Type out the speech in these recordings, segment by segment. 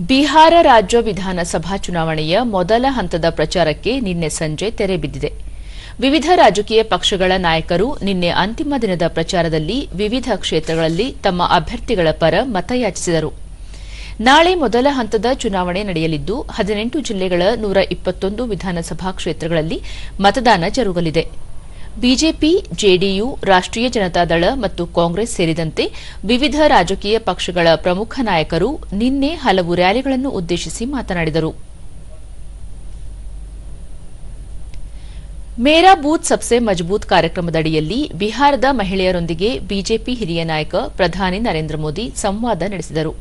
ಬಿಹಾರ ರಾಜ್ಯ ವಿಧಾನಸಭಾ ಚುನಾವಣೆಯ ಮೊದಲ ಹಂತದ ಪ್ರಚಾರಕ್ಕೆ ನಿನ್ನೆ ಸಂಜೆ ತೆರೆ ಬಿದ್ದಿದೆ. ವಿವಿಧ ರಾಜಕೀಯ ಪಕ್ಷಗಳ ನಾಯಕರು ನಿನ್ನೆ ಅಂತಿಮ ದಿನದ ಪ್ರಚಾರದಲ್ಲಿ ವಿವಿಧ ಕ್ಷೇತ್ರಗಳಲ್ಲಿ ತಮ್ಮ ಅಭ್ಯರ್ಥಿಗಳ ಪರ ಮತಯಾಚಿಸಿದರು. ನಾಳೆ ಮೊದಲ ಹಂತದ ಚುನಾವಣೆ ನಡೆಯಲಿದ್ದು, ಹದಿನೆಂಟು ಜಿಲ್ಲೆಗಳ ನೂರ ಇಪ್ಪತ್ತೊಂದು ವಿಧಾನಸಭಾ ಕ್ಷೇತ್ರಗಳಲ್ಲಿ ಮತದಾನ ಜರುಗಲಿದೆ. ಬಿಜೆಪಿ, ಜೆಡಿಯು ರಾಷ್ಟೀಯ ಜನತಾದಳ ಮತ್ತು ಕಾಂಗ್ರೆಸ್ ಸೇರಿದಂತೆ ವಿವಿಧ ರಾಜಕೀಯ ಪಕ್ಷಗಳ ಪ್ರಮುಖ ನಾಯಕರು ನಿನ್ನೆ ಹಲವು ರ್ಯಾಲಿಗಳನ್ನು ಉದ್ದೇಶಿಸಿ ಮಾತನಾಡಿದರು. ಮೇರಾ ಬೂತ್ ಸಬ್ಸೆ ಮಜಬೂತ್ ಕಾರ್ಯಕ್ರಮದಡಿಯಲ್ಲಿ ಬಿಹಾರದ ಮಹಿಳೆಯರೊಂದಿಗೆ ಬಿಜೆಪಿ ಹಿರಿಯ ನಾಯಕ ಪ್ರಧಾನಿ ನರೇಂದ್ರ ಮೋದಿ ಸಂವಾದ ನಡೆಸಿದರು.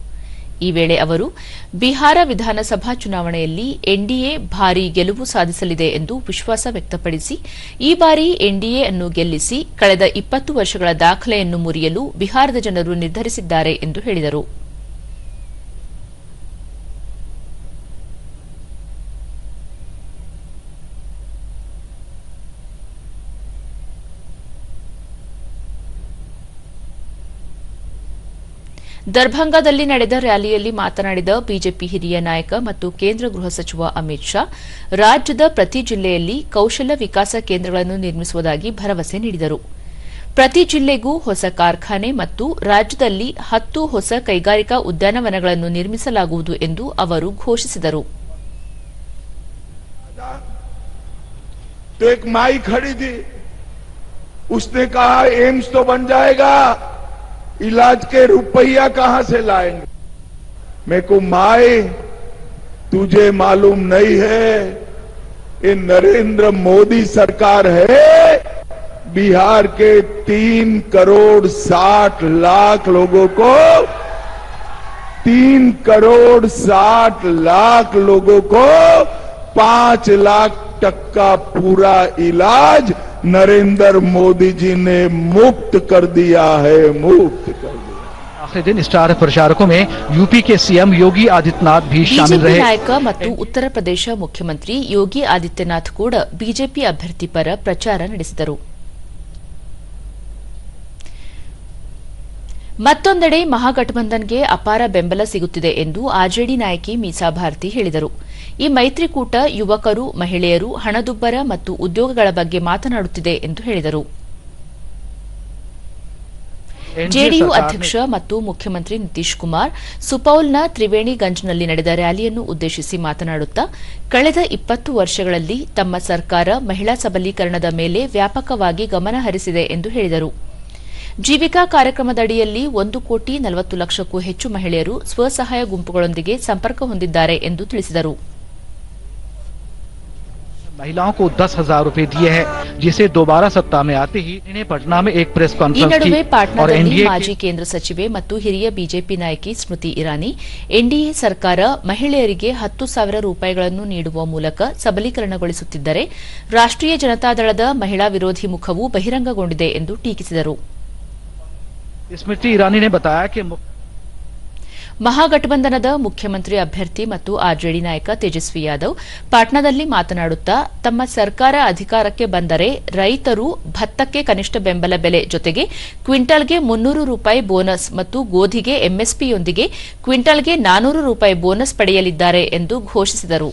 ಈ ವೇಳೆ ಅವರು, ಬಿಹಾರ ವಿಧಾನಸಭಾ ಚುನಾವಣೆಯಲ್ಲಿ ಎನ್ಡಿಎ ಭಾರೀ ಗೆಲುವು ಸಾಧಿಸಲಿದೆ ಎಂದು ವಿಶ್ವಾಸ ವ್ಯಕ್ತಪಡಿಸಿ, ಈ ಬಾರಿ ಎನ್ಡಿಎ ಅನ್ನು ಗೆಲ್ಲಿಸಿ, ಕಳೆದ ಇಪ್ಪತ್ತು ವರ್ಷಗಳ ದಾಖಲೆಯನ್ನು ಮುರಿಯಲು ಬಿಹಾರದ ಜನರು ನಿರ್ಧರಿಸಿದ್ದಾರೆ ಎಂದು ಹೇಳಿದರು. ದರ್ಭಂಗಾದಲ್ಲಿ ನಡೆದ ರ್ಯಾಲಿಯಲ್ಲಿ ಮಾತನಾಡಿದ ಬಿಜೆಪಿ ಹಿರಿಯ ನಾಯಕ ಮತ್ತು ಕೇಂದ್ರ ಗೃಹ ಸಚಿವ ಅಮಿತ್ ಶಾ ರಾಜ್ಯದ ಪ್ರತಿ ಜಿಲ್ಲೆಯಲ್ಲಿ ಕೌಶಲ್ಯ ವಿಕಾಸ ಕೇಂದ್ರಗಳನ್ನು ನಿರ್ಮಿಸುವುದಾಗಿ ಭರವಸೆ ನೀಡಿದರು ಪ್ರತಿ ಜಿಲ್ಲೆಗೂ ಹೊಸ ಕಾರ್ಖಾನೆ ಮತ್ತು ರಾಜ್ಯದಲ್ಲಿ ಹತ್ತು ಹೊಸ ಕೈಗಾರಿಕಾ ಉದ್ಯಾನವನಗಳನ್ನು ನಿರ್ಮಿಸಲಾಗುವುದು ಎಂದು ಅವರು ಘೋಷಿಸಿದರು तो एक माई खड़ी थी उसने कहा एम्स तो बन जाएगा इलाज के रुपया कहाँ से लाएँगे? मैं को माए, तुझे मालूम नहीं है, ये नरेंद्र मोदी सरकार है, बिहार के तीन करोड़ साठ लाख लोगों को, तीन करोड़ साठ लाख लोगों को पाँच लाख तक का पूरा इलाज नरेंद्र मोदी जी ने मुफ्त कर दिया है मुफ्त कर दिया आखिरी दिन स्टार प्रचारकों में यूपी के सीएम योगी आदित्यनाथ भी शामिल ಬಿಜೆಪಿ रहे ನಾಯಕ ಮತ್ತು ಉತ್ತರ ಪ್ರದೇಶ ಮುಖ್ಯಮಂತ್ರಿ ಯೋಗಿ ಆದಿತ್ಯನಾಥ್ ಕೂಡ ಬಿಜೆಪಿ ಅಭ್ಯರ್ಥಿ ಪರ ಪ್ರಚಾರ ನಡೆಸಿದರು ಮತ್ತೊಂದೆಡೆ ಮಹಾಗಠಬಂಧನ್ಗೆ ಅಪಾರ ಬೆಂಬಲ ಸಿಗುತ್ತಿದೆ ಎಂದು ಆರ್ಜೆಡಿ ನಾಯಕಿ ಮೀಸಾ ಭಾರತಿ ಹೇಳಿದರು ಈ ಮೈತ್ರಿಕೂಟ ಯುವಕರು ಮಹಿಳೆಯರು ಹಣದುಬ್ಬರ ಮತ್ತು ಉದ್ಯೋಗಗಳ ಬಗ್ಗೆ ಮಾತನಾಡುತ್ತಿದೆ ಎಂದು ಹೇಳಿದರು. ಜೆಡಿಯು ಅಧ್ಯಕ್ಷ ಮತ್ತು ಮುಖ್ಯಮಂತ್ರಿ ನಿತೀಶ್ ಕುಮಾರ್ ಸುಪೌಲ್ನ ತ್ರಿವೇಣಿಗಂಜ್ನಲ್ಲಿ ನಡೆದ ರ್ಯಾಲಿಯನ್ನು ಉದ್ದೇಶಿಸಿ ಮಾತನಾಡುತ್ತಾ ಕಳೆದ ಇಪ್ಪತ್ತು ವರ್ಷಗಳಲ್ಲಿ ತಮ್ಮ ಸರ್ಕಾರ ಮಹಿಳಾ ಸಬಲೀಕರಣದ ಮೇಲೆ ವ್ಯಾಪಕವಾಗಿ ಗಮನ ಹರಿಸಿದೆ ಎಂದು ಹೇಳಿದರು. ಜೀವಿಕಾ ಕಾರ್ಯಕ್ರಮದಡಿಯಲ್ಲಿ ಒಂದು ಕೋಟಿ ನಲವತ್ತು ಲಕ್ಷಕ್ಕೂ ಹೆಚ್ಚು ಮಹಿಳೆಯರು ಸ್ವಸಹಾಯ ಗುಂಪುಗಳೊಂದಿಗೆ ಸಂಪರ್ಕ ಹೊಂದಿದ್ದಾರೆ ಎಂದು ತಿಳಿಸಿದರು महिलाओं को दस हजार रूपए दिए हैं जिसे दोबारा सत्ता में आते ही इन्हें पटना में एक प्रेस ಈ कॉन्फ्रेंस ನಡುವೆ की और ಪಾಟ್ನಾದಲ್ಲಿ एनडीए ಮಾಜಿ ಕೇಂದ್ರ ಸಚಿವೆ ಮತ್ತು ಹಿರಿಯ ಬಿಜೆಪಿ ನಾಯಕಿ ಸ್ಮೃತಿ ಇರಾನಿ ಎನ್ಡಿಎ ಸರ್ಕಾರ ಮಹಿಳೆಯರಿಗೆ ಹತ್ತು ಸಾವಿರ ರೂಪಾಯಿಗಳನ್ನು ನೀಡುವ ಮೂಲಕ ಸಬಲೀಕರಣಗೊಳಿಸುತ್ತಿದ್ದರೆ ರಾಷ್ಟೀಯ ಜನತಾದಳದ ಮಹಿಳಾ ವಿರೋಧಿ ಮುಖವು ಬಹಿರಂಗಗೊಂಡಿದೆ ಎಂದು ಟೀಕಿಸಿದರು स्मृति ईरानी ने बताया कि मुख्य ಮಹಾಗಠಬಂಧನದ ಮುಖ್ಯಮಂತ್ರಿ ಅಭ್ಯರ್ಥಿ ಮತ್ತು ಆರ್ಜೆಡಿ ನಾಯಕ ತೇಜಸ್ವಿ ಯಾದವ್ ಪಾಟ್ನಾದಲ್ಲಿ ಮಾತನಾಡುತ್ತಾ ತಮ್ಮ ಸರ್ಕಾರ ಅಧಿಕಾರಕ್ಕೆ ಬಂದರೆ ರೈತರು ಭತ್ತಕ್ಕೆ ಕನಿಷ್ಠ ಬೆಂಬಲ ಬೆಲೆ ಜೊತೆಗೆ ಕ್ವಿಂಟಾಲ್ಗೆ ಮುನ್ನೂರು ರೂಪಾಯಿ ಬೋನಸ್ ಮತ್ತು ಗೋಧಿಗೆ ಎಂಎಸ್ಪಿಯೊಂದಿಗೆ ಕ್ವಿಂಟಾಲ್ಗೆ ನಾನೂರು ರೂಪಾಯಿ ಬೋನಸ್ ಪಡೆಯಲಿದ್ದಾರೆ ಎಂದು ಘೋಷಿಸಿದರು